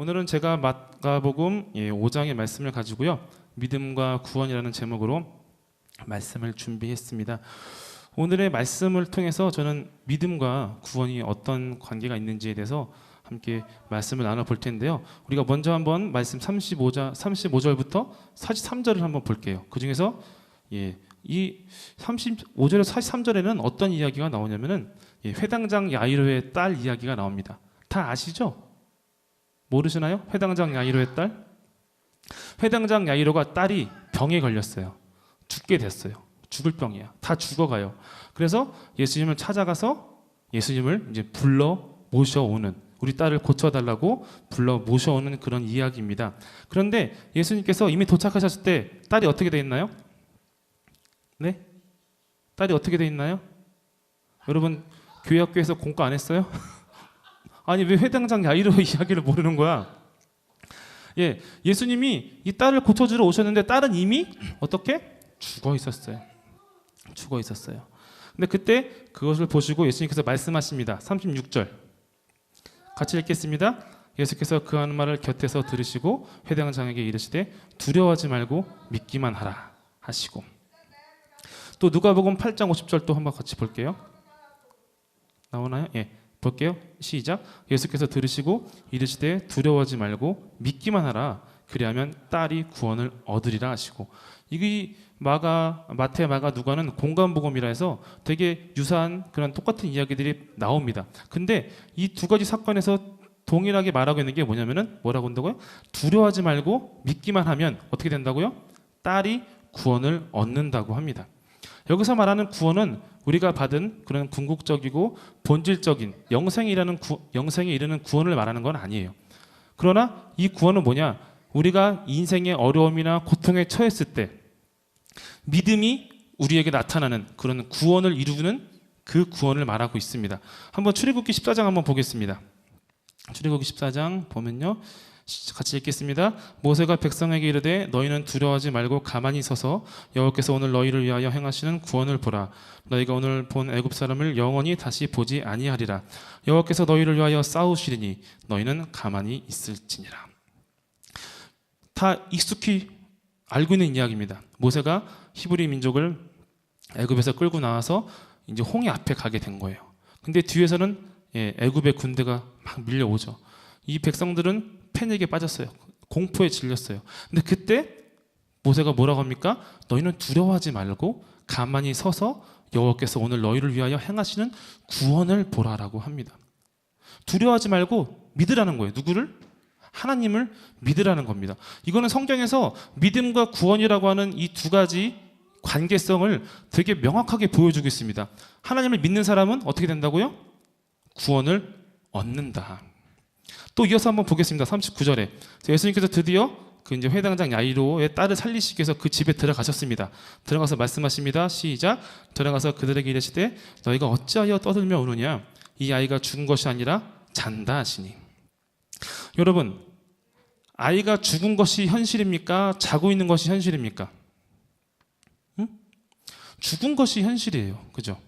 오늘은 제가 마가복음 예, 5장의 말씀을 가지고요. 믿음과 구원이라는 제목으로 말씀을 준비했습니다. 오늘의 말씀을 통해서 저는 믿음과 구원이 어떤 관계가 있는지에 대해서 함께 말씀을 나눠 볼 텐데요. 우리가 먼저 한번 말씀 35자 35절부터 43절을 한번 볼게요. 그 중에서 예, 이 35절에 43절에는 어떤 이야기가 나오냐면은 예, 회당장 야이로의 딸 이야기가 나옵니다. 다 아시죠? 모르시나요? 회당장 야이로의 딸? 회당장 야이로가 딸이 병에 걸렸어요. 죽게 됐어요. 죽을 병이야. 다 죽어가요. 그래서 예수님을 찾아가서 예수님을 이제 불러 모셔오는 우리 딸을 고쳐달라고 불러 모셔오는 그런 이야기입니다. 그런데 예수님께서 이미 도착하셨을 때 딸이 어떻게 돼 있나요? 네? 딸이 어떻게 돼 있나요? 여러분 교회 학교에서 공부 안 했어요? 아니 왜 회당장 야이로 이야기를 모르는 거야? 예, 예수님이 이 딸을 고쳐주러 오셨는데 딸은 이미 어떻게 죽어 있었어요. 죽어 있었어요. 근데 그때 그것을 보시고 예수님께서 말씀하십니다. 36절 같이 읽겠습니다. 예수께서 그 하는 말을 곁에서 들으시고 회당장에게 이르시되 두려워하지 말고 믿기만 하라 하시고 또 누가복음 8장 50절 또 한번 같이 볼게요. 나오나요? 예. 볼게요. 시작. 예수께서 들으시고 이르시되 두려워하지 말고 믿기만 하라. 그리하면 딸이 구원을 얻으리라 하시고 이게 마가 마태 마가 누가는 공간 복음이라 해서 되게 유사한 그런 똑같은 이야기들이 나옵니다. 근데 이 두 가지 사건에서 동일하게 말하고 있는 게 뭐냐면은 뭐라고 한다고요? 두려워하지 말고 믿기만 하면 어떻게 된다고요? 딸이 구원을 얻는다고 합니다. 여기서 말하는 구원은 우리가 받은 그런 궁극적이고 본질적인 영생이라는 구, 영생에 이르는 구원을 말하는 건 아니에요. 그러나 이 구원은 뭐냐? 우리가 인생의 어려움이나 고통에 처했을 때 믿음이 우리에게 나타나는 그런 구원을 이루는 그 구원을 말하고 있습니다. 한번 출애굽기 14장 한번 보겠습니다. 출애굽기 14장 보면요. 같이 읽겠습니다. 모세가 백성에게 이르되 너희는 두려워하지 말고 가만히 서서 여호와께서 오늘 너희를 위하여 행하시는 구원을 보라. 너희가 오늘 본 애굽 사람을 영원히 다시 보지 아니하리라. 여호와께서 너희를 위하여 싸우시리니 너희는 가만히 있을지니라. 다 익숙히 알고 있는 이야기입니다. 모세가 히브리 민족을 애굽에서 끌고 나와서 이제 홍해 앞에 가게 된 거예요. 근데 뒤에서는 예, 애굽의 군대가 막 밀려오죠. 이 백성들은 패닉에 빠졌어요. 공포에 질렸어요. 근데 그때 모세가 뭐라고 합니까? 너희는 두려워하지 말고 가만히 서서 여호와께서 오늘 너희를 위하여 행하시는 구원을 보라라고 합니다. 두려워하지 말고 믿으라는 거예요. 누구를? 하나님을 믿으라는 겁니다. 이거는 성경에서 믿음과 구원이라고 하는 이 두 가지 관계성을 되게 명확하게 보여주고 있습니다. 하나님을 믿는 사람은 어떻게 된다고요? 구원을 얻는다. 또 이어서 한번 보겠습니다. 39절에 예수님께서 드디어 그 이제 회당장 야이로의 딸을 살리시기 위해서 그 집에 들어가셨습니다. 들어가서 말씀하십니다. 시작. 들어가서 그들에게 이르시되 너희가 어찌하여 떠들며 우느냐? 이 아이가 죽은 것이 아니라 잔다 하시니. 여러분, 아이가 죽은 것이 현실입니까? 자고 있는 것이 현실입니까? 응? 죽은 것이 현실이에요. 그죠?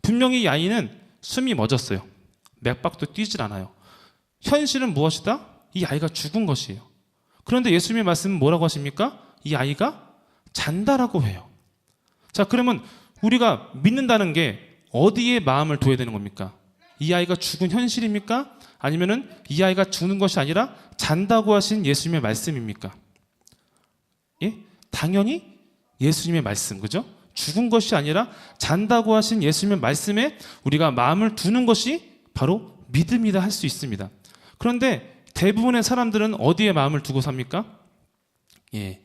분명히 이 아이는 숨이 멎었어요. 맥박도 뛰질 않아요. 현실은 무엇이다? 이 아이가 죽은 것이에요. 그런데 예수님의 말씀은 뭐라고 하십니까? 이 아이가 잔다라고 해요. 자, 그러면 우리가 믿는다는 게 어디에 마음을 둬야 되는 겁니까? 이 아이가 죽은 현실입니까? 아니면은 이 아이가 죽는 것이 아니라 잔다고 하신 예수님의 말씀입니까? 예? 당연히 예수님의 말씀, 그죠? 죽은 것이 아니라 잔다고 하신 예수님의 말씀에 우리가 마음을 두는 것이 바로 믿음이다 할 수 있습니다. 그런데 대부분의 사람들은 어디에 마음을 두고 삽니까? 예.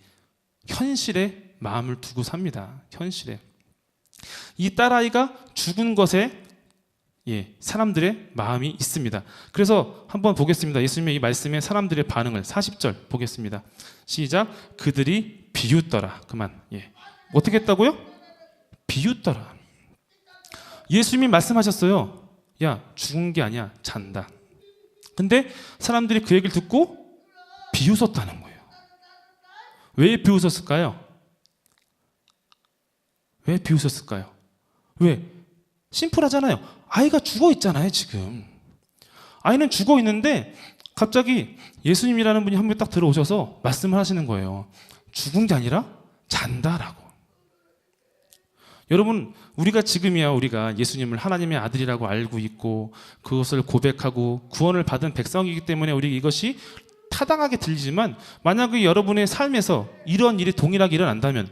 현실에 마음을 두고 삽니다. 현실에. 이 딸아이가 죽은 것에 예, 사람들의 마음이 있습니다. 그래서 한번 보겠습니다. 예수님의 이 말씀에 사람들의 반응을 40절 보겠습니다. 시작. 그들이 비웃더라. 그만. 예. 어떻게 했다고요? 비웃더라. 예수님이 말씀하셨어요. 야, 죽은 게 아니야. 잔다. 근데 사람들이 그 얘기를 듣고 비웃었다는 거예요. 왜 비웃었을까요? 왜 비웃었을까요? 왜? 심플하잖아요. 아이가 죽어 있잖아요, 지금. 아이는 죽어 있는데 갑자기 예수님이라는 분이 한 분 딱 들어오셔서 말씀을 하시는 거예요. 죽은 게 아니라 잔다라고. 여러분, 우리가 지금이야 우리가 예수님을 하나님의 아들이라고 알고 있고 그것을 고백하고 구원을 받은 백성이기 때문에 우리 이것이 타당하게 들리지만 만약에 여러분의 삶에서 이런 일이 동일하게 일어난다면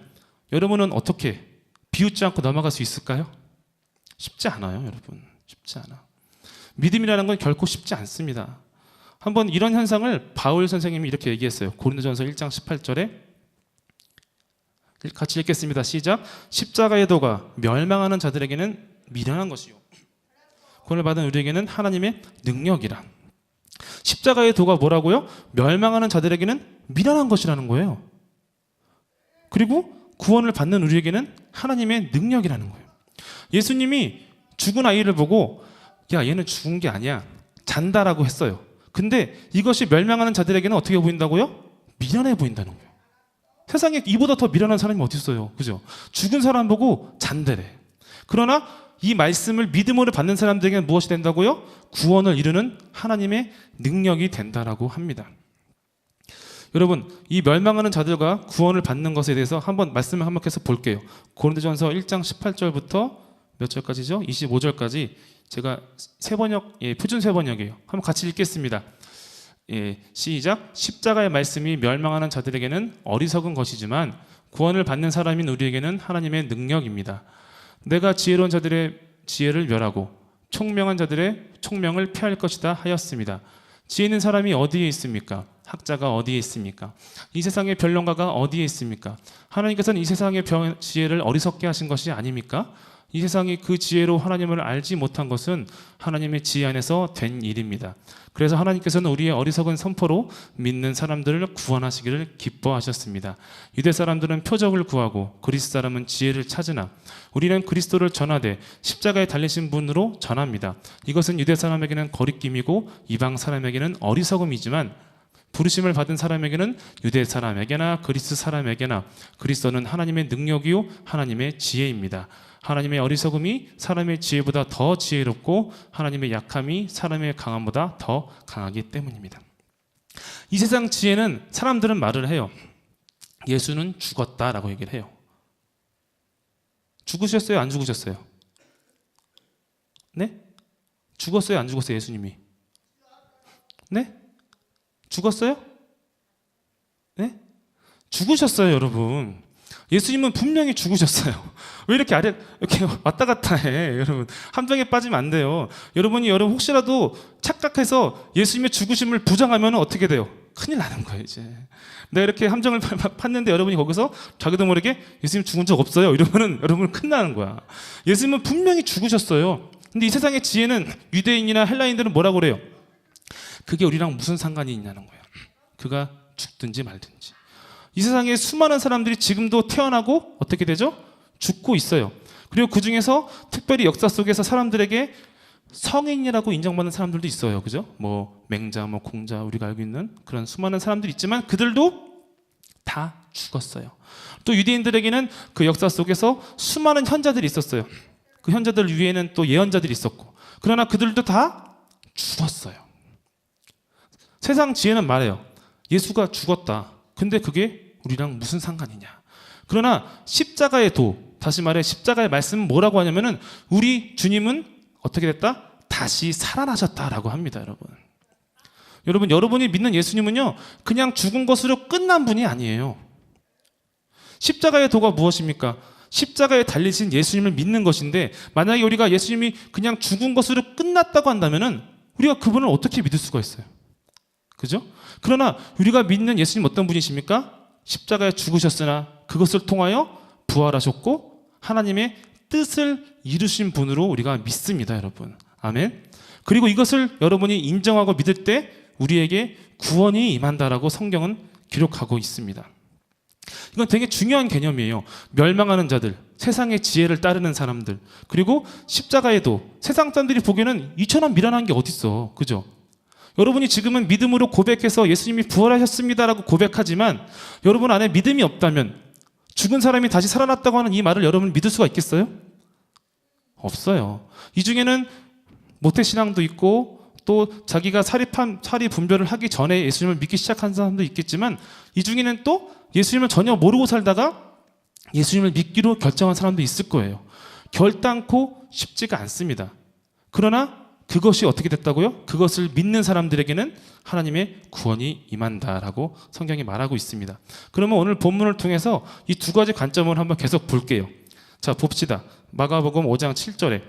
여러분은 어떻게 비웃지 않고 넘어갈 수 있을까요? 쉽지 않아요, 여러분. 쉽지 않아. 믿음이라는 건 결코 쉽지 않습니다. 한번 이런 현상을 바울 선생님이 이렇게 얘기했어요. 고린도전서 1장 18절에 같이 읽겠습니다. 시작. 십자가의 도가 멸망하는 자들에게는 미련한 것이요. 구원을 받은 우리에게는 하나님의 능력이라. 십자가의 도가 뭐라고요? 멸망하는 자들에게는 미련한 것이라는 거예요. 그리고 구원을 받는 우리에게는 하나님의 능력이라는 거예요. 예수님이 죽은 아이를 보고 야 얘는 죽은 게 아니야 잔다라고 했어요. 근데 이것이 멸망하는 자들에게는 어떻게 보인다고요? 미련해 보인다는 거예요. 세상에 이보다 더 미련한 사람이 어디 있어요? 그죠? 죽은 사람 보고 잔대래. 그러나 이 말씀을 믿음으로 받는 사람들에게는 무엇이 된다고요? 구원을 이루는 하나님의 능력이 된다라고 합니다. 여러분, 이 멸망하는 자들과 구원을 받는 것에 대해서 한번 말씀을 한번 해서 볼게요. 고린도전서 1장 18절부터 몇 절까지죠? 25절까지 제가 세 번역, 예, 표준 세 번역이에요. 한번 같이 읽겠습니다. 예, 시작. 십자가의 말씀이 멸망하는 자들에게는 어리석은 것이지만 구원을 받는 사람인 우리에게는 하나님의 능력입니다. 내가 지혜로운 자들의 지혜를 멸하고 총명한 자들의 총명을 피할 것이다 하였습니다. 지혜 있는 사람이 어디에 있습니까? 학자가 어디에 있습니까? 이 세상의 변론가가 어디에 있습니까? 하나님께서는 이 세상의 병- 지혜를 어리석게 하신 것이 아닙니까? 이 세상이 그 지혜로 하나님을 알지 못한 것은 하나님의 지혜 안에서 된 일입니다. 그래서 하나님께서는 우리의 어리석은 선포로 믿는 사람들을 구원하시기를 기뻐하셨습니다. 유대 사람들은 표적을 구하고 그리스 사람은 지혜를 찾으나 우리는 그리스도를 전하되 십자가에 달리신 분으로 전합니다. 이것은 유대 사람에게는 거리낌이고 이방 사람에게는 어리석음이지만 부르심을 받은 사람에게는 유대 사람에게나 그리스 사람에게나 그리스도는 하나님의 능력이요 하나님의 지혜입니다. 하나님의 어리석음이 사람의 지혜보다 더 지혜롭고 하나님의 약함이 사람의 강함보다 더 강하기 때문입니다. 이 세상 지혜는 사람들은 말을 해요. 예수는 죽었다라고 얘기를 해요. 죽으셨어요? 안 죽으셨어요? 네? 죽었어요? 안 죽었어요? 예수님이? 네? 죽었어요? 네? 죽으셨어요, 여러분. 예수님은 분명히 죽으셨어요. 왜 이렇게 아래 이렇게 왔다 갔다 해, 여러분? 함정에 빠지면 안 돼요. 여러분이 여러분 혹시라도 착각해서 예수님의 죽으심을 부정하면 어떻게 돼요? 큰일 나는 거예요, 이제. 내가 이렇게 함정을 팠는데 여러분이 거기서 자기도 모르게 예수님 죽은 적 없어요. 이러면은 여러분 큰일 나는 거야. 예수님은 분명히 죽으셨어요. 근데 이 세상의 지혜는 유대인이나 헬라인들은 뭐라고 그래요? 그게 우리랑 무슨 상관이 있냐는 거예요. 그가 죽든지 말든지. 이 세상에 수많은 사람들이 지금도 태어나고 어떻게 되죠? 죽고 있어요. 그리고 그 중에서 특별히 역사 속에서 사람들에게 성인이라고 인정받는 사람들도 있어요. 그죠? 뭐 맹자, 뭐 공자 우리가 알고 있는 그런 수많은 사람들이 있지만 그들도 다 죽었어요. 또 유대인들에게는 그 역사 속에서 수많은 현자들이 있었어요. 그 현자들 위에는 또 예언자들이 있었고 그러나 그들도 다 죽었어요. 세상 지혜는 말해요. 예수가 죽었다. 근데 그게 우리랑 무슨 상관이냐. 그러나 십자가의 도, 다시 말해 십자가의 말씀은 뭐라고 하냐면은 우리 주님은 어떻게 됐다? 다시 살아나셨다라고 합니다, 여러분. 여러분, 여러분이 믿는 예수님은요, 그냥 죽은 것으로 끝난 분이 아니에요. 십자가의 도가 무엇입니까? 십자가에 달리신 예수님을 믿는 것인데, 만약에 우리가 예수님이 그냥 죽은 것으로 끝났다고 한다면은 우리가 그분을 어떻게 믿을 수가 있어요? 그죠? 그러나 우리가 믿는 예수님 어떤 분이십니까? 십자가에 죽으셨으나 그것을 통하여 부활하셨고 하나님의 뜻을 이루신 분으로 우리가 믿습니다, 여러분. 아멘. 그리고 이것을 여러분이 인정하고 믿을 때 우리에게 구원이 임한다라고 성경은 기록하고 있습니다. 이건 되게 중요한 개념이에요. 멸망하는 자들, 세상의 지혜를 따르는 사람들, 그리고 십자가에도 세상 사람들이 보기에는 이처럼 미련한 게 어딨어. 그죠? 여러분이 지금은 믿음으로 고백해서 예수님이 부활하셨습니다라고 고백하지만 여러분 안에 믿음이 없다면 죽은 사람이 다시 살아났다고 하는 이 말을 여러분 믿을 수가 있겠어요? 없어요. 이 중에는 모태신앙도 있고 또 자기가 사립한 사리 분별을 하기 전에 예수님을 믿기 시작한 사람도 있겠지만 이 중에는 또 예수님을 전혀 모르고 살다가 예수님을 믿기로 결정한 사람도 있을 거예요. 결단코 쉽지가 않습니다. 그러나 그것이 어떻게 됐다고요? 그것을 믿는 사람들에게는 하나님의 구원이 임한다라고 성경이 말하고 있습니다. 그러면 오늘 본문을 통해서 이 두 가지 관점을 한번 계속 볼게요. 자, 봅시다. 마가복음 5장 7절에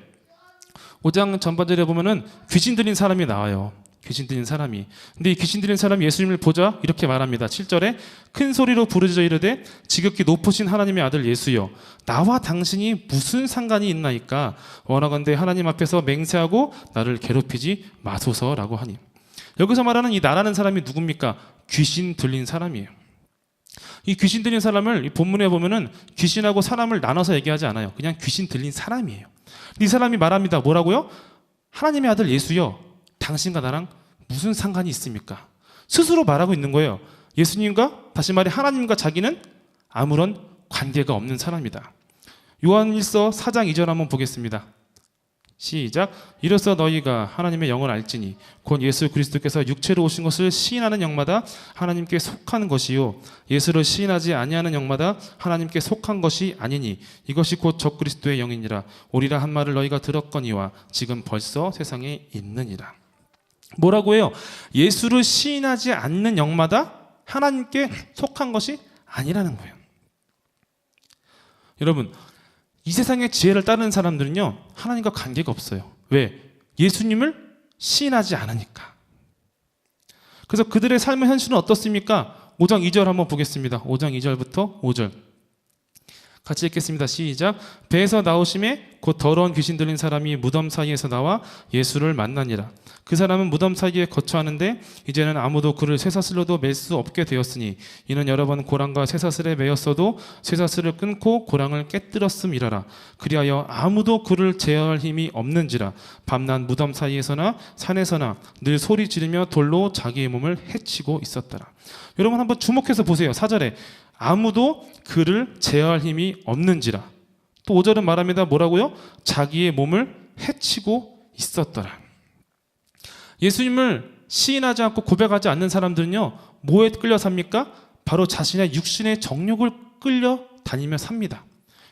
5장 전반절에 보면은 귀신 들린 사람이 나와요. 귀신 들린 사람이. 근데 이 귀신 들린 사람이 예수님을 보자 이렇게 말합니다. 7절에 큰 소리로 부르짖어 이르되 지극히 높으신 하나님의 아들 예수여 나와 당신이 무슨 상관이 있나이까 원하건대 하나님 앞에서 맹세하고 나를 괴롭히지 마소서라고 하니 여기서 말하는 이 나라는 사람이 누굽니까? 귀신 들린 사람이에요. 이 귀신 들린 사람을 이 본문에 보면은 귀신하고 사람을 나눠서 얘기하지 않아요. 그냥 귀신 들린 사람이에요. 이 사람이 말합니다. 뭐라고요? 하나님의 아들 예수여, 당신과 나랑 무슨 상관이 있습니까? 스스로 말하고 있는 거예요. 예수님과 다시 말해 하나님과 자기는 아무런 관계가 없는 사람이다. 요한일서 4장 2절 한번 보겠습니다. 시작. 이로써 너희가 하나님의 영을 알지니 곧 예수 그리스도께서 육체로 오신 것을 시인하는 영마다 하나님께 속한 것이요 예수를 시인하지 아니하는 영마다 하나님께 속한 것이 아니니 이것이 곧 적 그리스도의 영이니라 오리라 한 말을 너희가 들었거니와 지금 벌써 세상에 있느니라. 뭐라고 해요? 예수를 시인하지 않는 영마다 하나님께 속한 것이 아니라는 거예요. 여러분, 이 세상의 지혜를 따르는 사람들은요, 하나님과 관계가 없어요. 왜? 예수님을 시인하지 않으니까. 그래서 그들의 삶의 현실은 어떻습니까? 5장 2절 한번 보겠습니다. 5장 2절부터 5절. 같이 읽겠습니다. 시작. 배에서 나오심에 곧 더러운 귀신 들린 사람이 무덤 사이에서 나와 예수를 만나니라. 그 사람은 무덤 사이에 거처하는데 이제는 아무도 그를 쇠사슬로도 맬 수 없게 되었으니 이는 여러 번 고랑과 쇠사슬에 매였어도 쇠사슬을 끊고 고랑을 깨뜨렸음이라라. 그리하여 아무도 그를 제어할 힘이 없는지라. 밤낮 무덤 사이에서나 산에서나 늘 소리 지르며 돌로 자기의 몸을 해치고 있었더라. 여러분 한번 주목해서 보세요. 사절에 아무도 그를 제어할 힘이 없는지라. 또 5절은 말합니다. 뭐라고요? 자기의 몸을 해치고 있었더라. 예수님을 시인하지 않고 고백하지 않는 사람들은요, 뭐에 끌려 삽니까? 바로 자신의 육신의 정욕을 끌려 다니며 삽니다.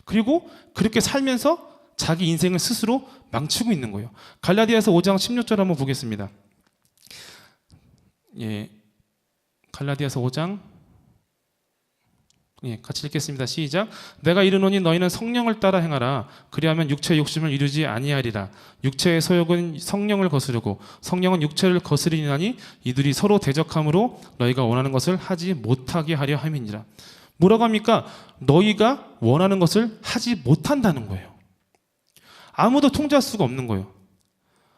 그리고 그렇게 살면서 자기 인생을 스스로 망치고 있는 거예요. 갈라디아서 5장 16절 한번 보겠습니다. 예. 갈라디아서 5장 예, 같이 읽겠습니다. 시작. 내가 이르노니 너희는 성령을 따라 행하라. 그리하면 육체의 욕심을 이루지 아니하리라. 육체의 소욕은 성령을 거스르고 성령은 육체를 거스리나니 이들이 서로 대적함으로 너희가 원하는 것을 하지 못하게 하려 함이니라. 뭐라고 합니까? 너희가 원하는 것을 하지 못한다는 거예요. 아무도 통제할 수가 없는 거예요.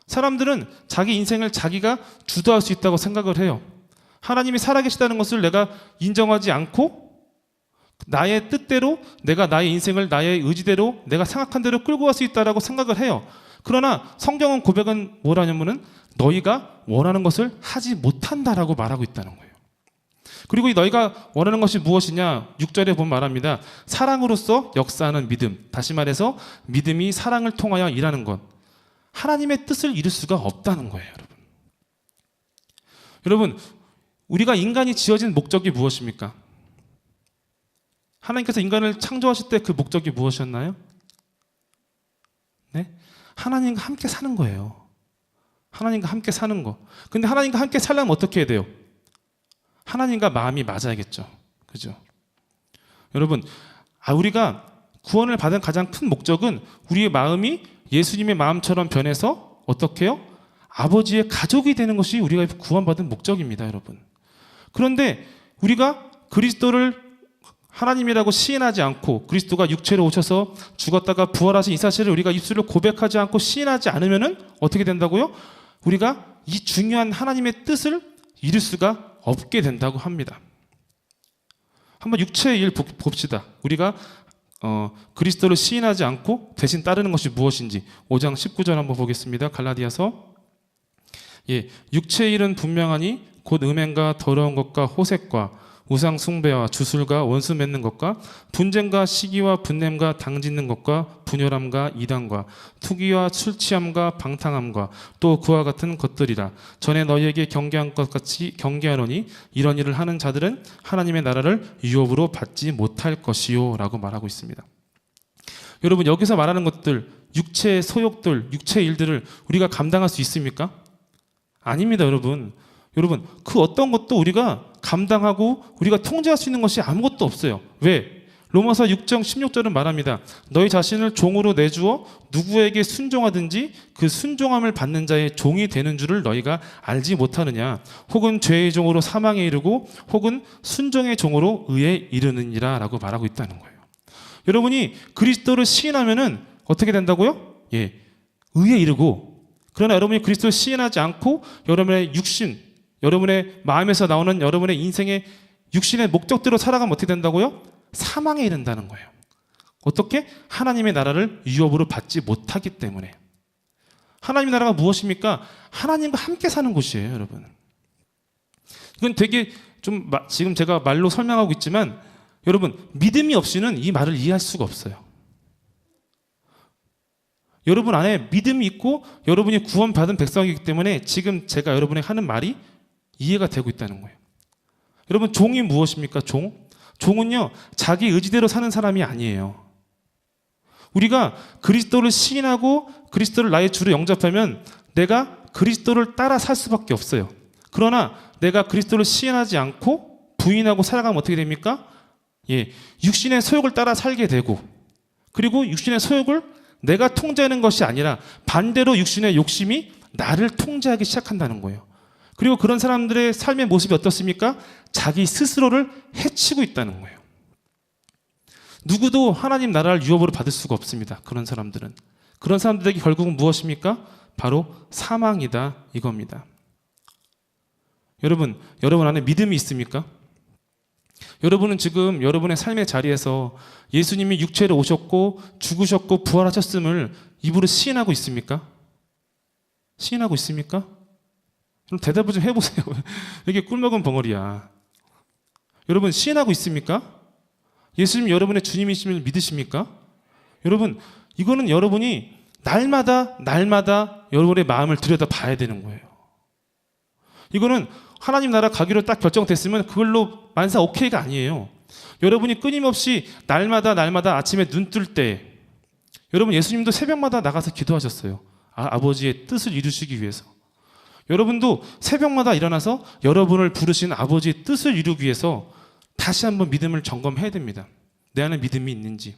사람들은 자기 인생을 자기가 주도할 수 있다고 생각을 해요. 하나님이 살아계시다는 것을 내가 인정하지 않고 나의 뜻대로 내가 나의 인생을 나의 의지대로 내가 생각한 대로 끌고 갈 수 있다라고 생각을 해요. 그러나 성경은 고백은 뭐라냐면은 너희가 원하는 것을 하지 못한다라고 말하고 있다는 거예요. 그리고 이 너희가 원하는 것이 무엇이냐? 6절에 보면 말합니다. 사랑으로서 역사하는 믿음. 다시 말해서 믿음이 사랑을 통하여 일하는 것. 하나님의 뜻을 이룰 수가 없다는 거예요, 여러분. 여러분, 우리가 인간이 지어진 목적이 무엇입니까? 하나님께서 인간을 창조하실 때 그 목적이 무엇이었나요? 네? 하나님과 함께 사는 거예요. 하나님과 함께 사는 거. 근데 하나님과 함께 살려면 어떻게 해야 돼요? 하나님과 마음이 맞아야겠죠. 그죠? 여러분, 아, 우리가 구원을 받은 가장 큰 목적은 우리의 마음이 예수님의 마음처럼 변해서 어떻게 해요? 아버지의 가족이 되는 것이 우리가 구원받은 목적입니다, 여러분. 그런데 우리가 그리스도를 하나님이라고 시인하지 않고 그리스도가 육체로 오셔서 죽었다가 부활하신 이 사실을 우리가 입술로 고백하지 않고 시인하지 않으면은 어떻게 된다고요? 우리가 이 중요한 하나님의 뜻을 이룰 수가 없게 된다고 합니다. 한번 육체의 일 보- 봅시다. 우리가 어, 그리스도를 시인하지 않고 대신 따르는 것이 무엇인지 5장 19절 한번 보겠습니다. 갈라디아서 예, 육체의 일은 분명하니 곧 음행과 더러운 것과 호색과 우상 숭배와 주술과 원수 맺는 것과 분쟁과 시기와 분냄과 당짓는 것과 분열함과 이단과 투기와 술 취함과 방탕함과 또 그와 같은 것들이라 전에 너희에게 경계한 것 같이 경계하노니 이런 일을 하는 자들은 하나님의 나라를 유업으로 받지 못할 것이요라고 말하고 있습니다. 여러분 여기서 말하는 것들 육체의 소욕들, 육체의 일들을 우리가 감당할 수 있습니까? 아닙니다, 여러분. 여러분, 그 어떤 것도 우리가 감당하고 우리가 통제할 수 있는 것이 아무것도 없어요. 왜? 로마서 6장 16절은 말합니다. 너희 자신을 종으로 내주어 누구에게 순종하든지 그 순종함을 받는 자의 종이 되는 줄을 너희가 알지 못하느냐? 혹은 죄의 종으로 사망에 이르고 혹은 순종의 종으로 의에 이르느니라 라고 말하고 있다는 거예요. 여러분이 그리스도를 시인하면은 어떻게 된다고요? 예. 의에 이르고 그러나 여러분이 그리스도를 시인하지 않고 여러분의 육신, 여러분의 마음에서 나오는 여러분의 인생의 육신의 목적대로 살아가면 어떻게 된다고요? 사망에 이른다는 거예요. 어떻게? 하나님의 나라를 유업으로 받지 못하기 때문에. 하나님의 나라가 무엇입니까? 하나님과 함께 사는 곳이에요, 여러분. 이건 되게 좀 마- 지금 제가 말로 설명하고 있지만 여러분 믿음이 없이는 이 말을 이해할 수가 없어요. 여러분 안에 믿음이 있고 여러분이 구원받은 백성이기 때문에 지금 제가 여러분이 하는 말이 이해가 되고 있다는 거예요. 여러분 종이 무엇입니까? 종? 종은요 자기 의지대로 사는 사람이 아니에요. 우리가 그리스도를 시인하고 그리스도를 나의 주로 영접하면 내가 그리스도를 따라 살 수밖에 없어요. 그러나 내가 그리스도를 시인하지 않고 부인하고 살아가면 어떻게 됩니까? 예, 육신의 소욕을 따라 살게 되고 그리고 육신의 소욕을 내가 통제하는 것이 아니라 반대로 육신의 욕심이 나를 통제하기 시작한다는 거예요. 그리고 그런 사람들의 삶의 모습이 어떻습니까? 자기 스스로를 해치고 있다는 거예요. 누구도 하나님 나라를 유업으로 받을 수가 없습니다. 그런 사람들은. 그런 사람들에게 결국은 무엇입니까? 바로 사망이다 이겁니다. 여러분, 여러분 안에 믿음이 있습니까? 여러분은 지금 여러분의 삶의 자리에서 예수님이 육체로 오셨고 죽으셨고 부활하셨음을 입으로 시인하고 있습니까? 시인하고 있습니까? 그럼 대답을 좀 해보세요. 이게 꿀먹은 벙어리야. 여러분 시인하고 있습니까? 예수님 여러분의 주님이심을 믿으십니까? 여러분 이거는 여러분이 날마다 날마다 여러분의 마음을 들여다 봐야 되는 거예요. 이거는 하나님 나라 가기로 딱 결정됐으면 그걸로 만사 오케이가 아니에요. 여러분이 끊임없이 날마다 날마다 아침에 눈 뜰 때 여러분 예수님도 새벽마다 나가서 기도하셨어요. 아, 아버지의 뜻을 이루시기 위해서. 여러분도 새벽마다 일어나서 여러분을 부르신 아버지의 뜻을 이루기 위해서 다시 한번 믿음을 점검해야 됩니다. 내 안에 믿음이 있는지.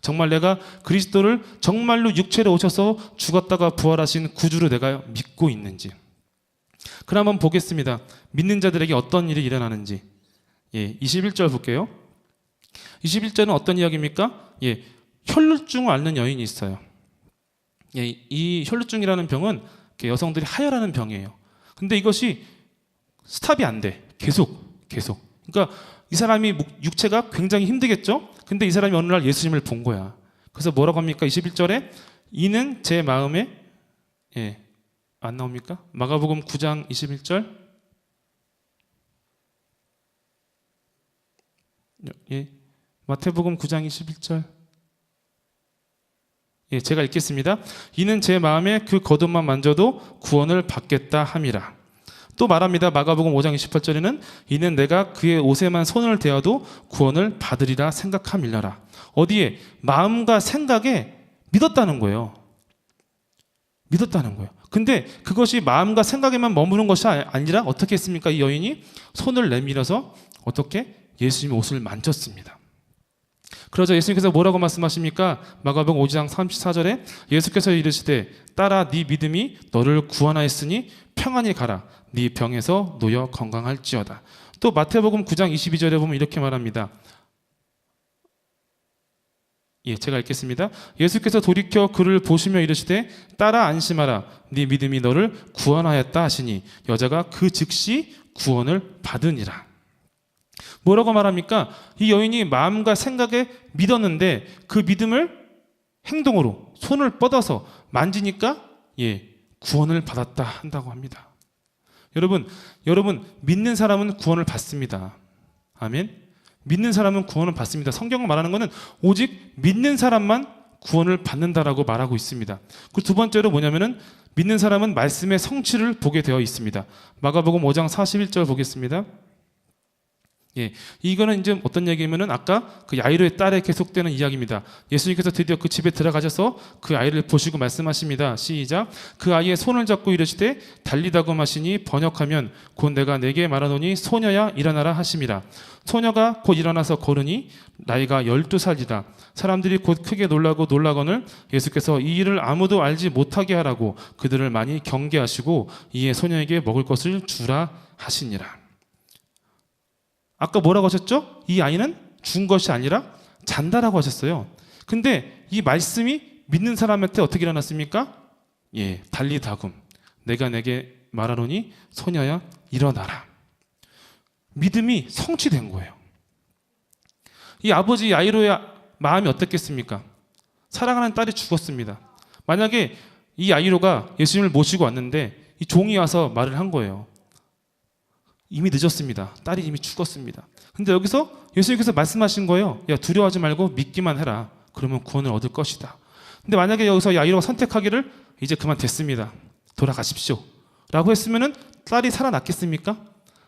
정말 내가 그리스도를 정말로 육체로 오셔서 죽었다가 부활하신 구주로 내가 믿고 있는지. 그럼 한번 보겠습니다. 믿는 자들에게 어떤 일이 일어나는지. 예, 21절 볼게요. 21절은 어떤 이야기입니까? 예, 혈루증을 앓는 여인이 있어요. 예, 이 혈루증이라는 병은 여성들이 하혈하는 병이에요. 근데 이것이 스탑이 안 돼. 계속, 계속. 그러니까 이 사람이 목- 육체가 굉장히 힘들겠죠? 근데 이 사람이 어느 날 예수님을 본 거야. 그래서 뭐라고 합니까? 21절에 이는 제 마음에 예, 안 나옵니까? 마가복음 9장 21절. 예. 마태복음 9장 21절. 예, 제가 읽겠습니다. 이는 제 마음에 그 겉옷만 만져도 구원을 받겠다 함이라. 또 말합니다. 마가복음 5장 28절에는 이는 내가 그의 옷에만 손을 대어도 구원을 받으리라 생각함일라라. 어디에 마음과 생각에 믿었다는 거예요. 믿었다는 거예요. 근데 그것이 마음과 생각에만 머무는 것이 아- 아니라 어떻게 했습니까? 이 여인이 손을 내밀어서 어떻게 예수님의 옷을 만졌습니다. 그러자 예수님께서 뭐라고 말씀하십니까? 마가복음 5장 34절에 예수께서 이르시되 따라 네 믿음이 너를 구원하였으니 평안히 가라. 네 병에서 놓여 건강할지어다. 또 마태복음 9장 22절에 보면 이렇게 말합니다. 예, 제가 읽겠습니다. 예수께서 돌이켜 그를 보시며 이르시되 따라 안심하라. 네 믿음이 너를 구원하였다 하시니 여자가 그 즉시 구원을 받으니라. 뭐라고 말합니까? 이 여인이 마음과 생각에 믿었는데 그 믿음을 행동으로 손을 뻗어서 만지니까 예, 구원을 받았다 한다고 합니다. 여러분, 여러분 믿는 사람은 구원을 받습니다. 아멘. 믿는 사람은 구원을 받습니다. 성경을 말하는 것은 오직 믿는 사람만 구원을 받는다라고 말하고 있습니다. 그 두 번째로 뭐냐면은 믿는 사람은 말씀의 성취를 보게 되어 있습니다. 마가복음 5장 41절 보겠습니다. 예, 이거는 이제 어떤 얘기냐면은 아까 그 야이로의 딸에 계속되는 이야기입니다. 예수님께서 드디어 그 집에 들어가셔서 그 아이를 보시고 말씀하십니다. 시작. 그 아이의 손을 잡고 이르시되 달리다고 마시니 번역하면 곧 내가 내게 말하노니 소녀야 일어나라 하심이라. 소녀가 곧 일어나서 걸으니 나이가 열두 살이라. 사람들이 곧 크게 놀라고 놀라거늘 예수께서 이 일을 아무도 알지 못하게 하라고 그들을 많이 경계하시고 이에 소녀에게 먹을 것을 주라 하시니라. 아까 뭐라고 하셨죠? 이 아이는 준 것이 아니라 잔다라고 하셨어요. 근데 이 말씀이 믿는 사람한테 어떻게 일어났습니까? 예, 달리다금. 내가 내게 말하노니 소녀야 일어나라. 믿음이 성취된 거예요. 이 아버지 야이로의 마음이 어떻겠습니까? 사랑하는 딸이 죽었습니다. 만약에 이 야이로가 예수님을 모시고 왔는데 이 종이 와서 말을 한 거예요. 이미 늦었습니다. 딸이 이미 죽었습니다. 근데 여기서 예수님께서 말씀하신 거예요. 야, 두려워하지 말고 믿기만 해라. 그러면 구원을 얻을 것이다. 근데 만약에 여기서 야이로가 선택하기를 이제 그만 됐습니다. 돌아가십시오. 라고 했으면은 딸이 살아났겠습니까?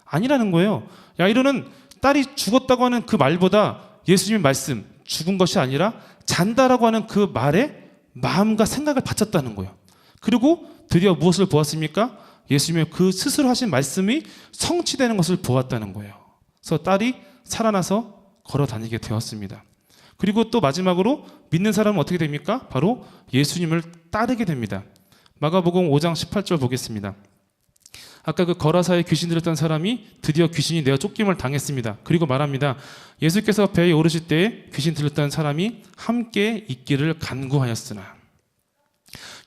아니라는 거예요. 야이로는 딸이 죽었다고 하는 그 말보다 예수님의 말씀, 죽은 것이 아니라 잔다라고 하는 그 말에 마음과 생각을 바쳤다는 거예요. 그리고 드디어 무엇을 보았습니까? 예수님의 그 스스로 하신 말씀이 성취되는 것을 보았다는 거예요. 그래서 딸이 살아나서 걸어 다니게 되었습니다. 그리고 또 마지막으로 믿는 사람은 어떻게 됩니까? 바로 예수님을 따르게 됩니다. 마가복음 5장 18절 보겠습니다. 아까 그 거라사에 귀신 들었던 사람이 드디어 귀신이 내어 쫓김을 당했습니다. 그리고 말합니다. 예수께서 배에 오르실 때에 귀신 들렸던 사람이 함께 있기를 간구하였으나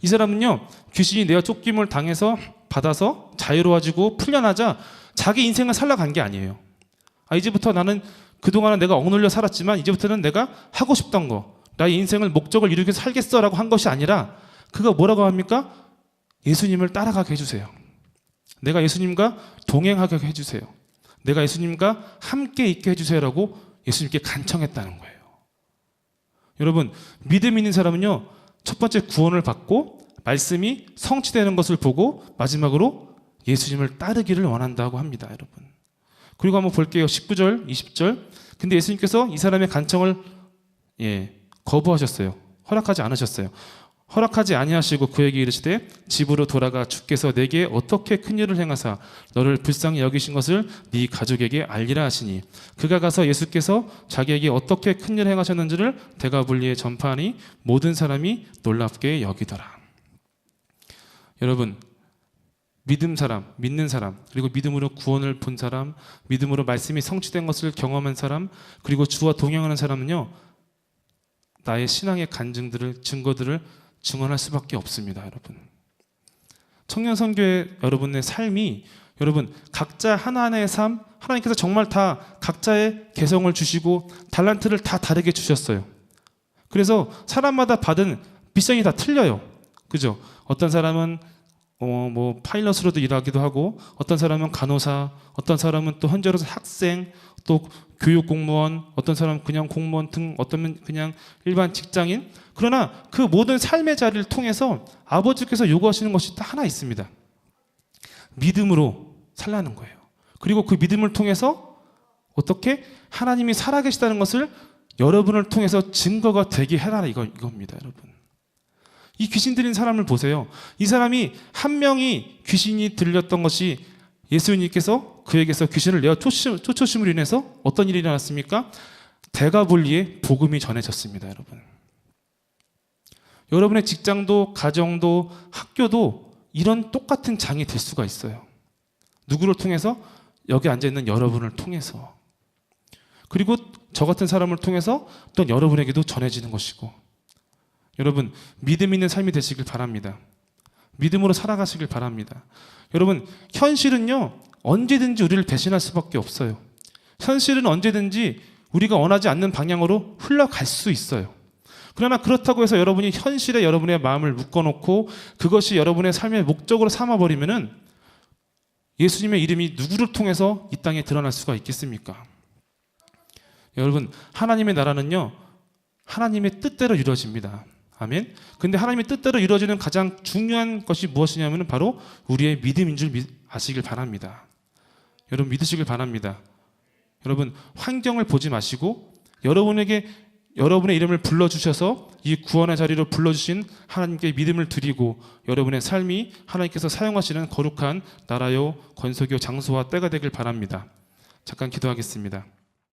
이 사람은요 귀신이 내어 쫓김을 당해서 받아서 자유로워지고 풀려나자 자기 인생을 살아간 게 아니에요. 아 이제부터 나는 그동안은 내가 억눌려 살았지만 이제부터는 내가 하고 싶던 거 나의 인생을 목적을 이루기 위해서 살겠어라고 한 것이 아니라 그가 뭐라고 합니까? 예수님을 따라가게 해주세요. 내가 예수님과 동행하게 해주세요. 내가 예수님과 함께 있게 해주세요라고 예수님께 간청했다는 거예요. 여러분 믿음 있는 사람은요 첫 번째 구원을 받고 말씀이 성취되는 것을 보고 마지막으로 예수님을 따르기를 원한다고 합니다, 여러분. 그리고 한번 볼게요. 19절, 20절. 근데 예수님께서 이 사람의 간청을 예, 거부하셨어요. 허락하지 않으셨어요. 허락하지 아니하시고 그에게 이르시되 집으로 돌아가 주께서 내게 어떻게 큰 일을 행하사 너를 불쌍히 여기신 것을 네 가족에게 알리라 하시니 그가 가서 예수께서 자기에게 어떻게 큰 일을 행하셨는지를 대가불리에 전파하니 모든 사람이 놀랍게 여기더라. 여러분 믿음 사람, 믿는 사람, 그리고 믿음으로 구원을 본 사람, 믿음으로 말씀이 성취된 것을 경험한 사람, 그리고 주와 동행하는 사람은요, 나의 신앙의 간증들을, 증거들을 증언할 수밖에 없습니다, 여러분. 청년 선교의 여러분의 삶이 여러분 각자 하나하나의 삶 하나님께서 정말 다 각자의 개성을 주시고 달란트를 다 다르게 주셨어요. 그래서 사람마다 받은 미션이 다 틀려요. 그죠? 어떤 사람은 어, 뭐 파일럿으로도 일하기도 하고 어떤 사람은 간호사, 어떤 사람은 또 현재로서 학생, 또 교육 공무원, 어떤 사람은 그냥 공무원 등 어떤 그냥 일반 직장인. 그러나 그 모든 삶의 자리를 통해서 아버지께서 요구하시는 것이 딱 하나 있습니다. 믿음으로 살라는 거예요. 그리고 그 믿음을 통해서 어떻게 하나님이 살아계시다는 것을 여러분을 통해서 증거가 되게 해라 이거 이겁니다, 여러분. 이 귀신 들린 사람을 보세요. 이 사람이 한 명이 귀신이 들렸던 것이 예수님께서 그에게서 귀신을 내어 쫓으심으로 인해서 어떤 일이 일어났습니까? 대가볼리에 복음이 전해졌습니다, 여러분. 여러분의 직장도 가정도 학교도 이런 똑같은 장이 될 수가 있어요. 누구를 통해서 여기 앉아 있는 여러분을 통해서 그리고 저 같은 사람을 통해서 또 여러분에게도 전해지는 것이고 여러분 믿음 있는 삶이 되시길 바랍니다. 믿음으로 살아가시길 바랍니다. 여러분 현실은요 언제든지 우리를 배신할 수밖에 없어요. 현실은 언제든지 우리가 원하지 않는 방향으로 흘러갈 수 있어요. 그러나 그렇다고 해서 여러분이 현실에 여러분의 마음을 묶어놓고 그것이 여러분의 삶의 목적으로 삼아버리면은 예수님의 이름이 누구를 통해서 이 땅에 드러날 수가 있겠습니까? 여러분 하나님의 나라는요 하나님의 뜻대로 이루어집니다. 아멘. 근데 하나님의 뜻대로 이루어지는 가장 중요한 것이 무엇이냐면 바로 우리의 믿음인 줄 믿- 아시길 바랍니다. 여러분 믿으시길 바랍니다. 여러분 환경을 보지 마시고 여러분에게 여러분의 이름을 불러 주셔서 이 구원의 자리로 불러 주신 하나님께 믿음을 드리고 여러분의 삶이 하나님께서 사용하시는 거룩한 나라요 건속요 장소와 때가 되길 바랍니다. 잠깐 기도하겠습니다.